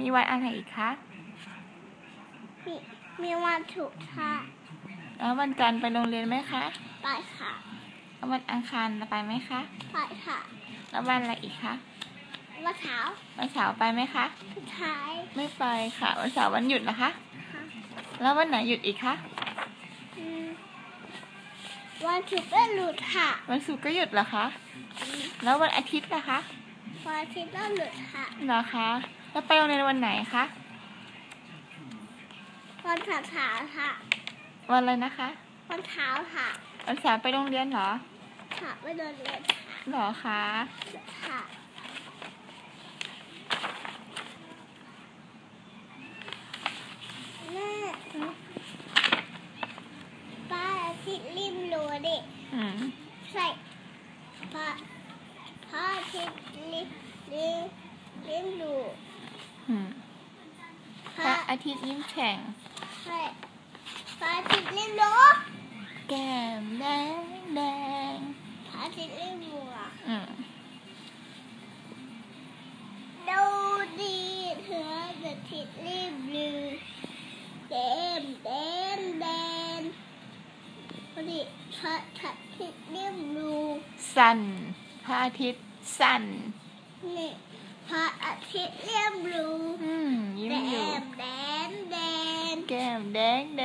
มีวันอะไรอีกคะมีมีวันถูกร์ค่ะแล้ววันจันทร์ไปโรงเรียนไหมคะไปค่ะแล้ววันอังคารไปไหมคะไปค่ะแล้ววันอะไรอีกคะวันเช้าร์วันเสาร์ไปไหมคะสุดท้ายไม่ไปค่ะ วันเสาร์วันหยุดนะคะ ค่ะแล้ววันไหนหยุดอีกคะอืมวันถูกร์ก็หลุดค่ะ วันศุกร์ก็หยุดเหรอคะ แล้ววันอาทิตย์ล่ะคะ วันอาทิตย์ก็หลุดค่ะเหรอคะแล้วไปโรงเรียนวันไหนคะวันเสาร์ค่ะ วันอะไรนะคะ วันเช้าร์ค่ะวันเสาร์ไปโรงเรียนเหรอค่ะไม่โดนเรียนเหรอคะค่ะแม่ป้าอาทิตย์ริมรั้วดิอืมใส่พระ พระอาทิตย์ริมริมริมรั้วอืมพพระระอาทิตย์ยิ้มแฉ่งใช่พระอาทิตย์ริมรั้วแก้มแดงแดงพระอาทิตย์ริมรั้วอืมดูดีเธออาทิตย์ริมรั้วเดมเดมเดมพอดีพระอาทิตย์ริมรั้วสันพระอาทิตย์ สันนี่พระอาทิตย์เรียมรู้อืมยิ้มแดอยู่มแดมแดมแก้มแดงแด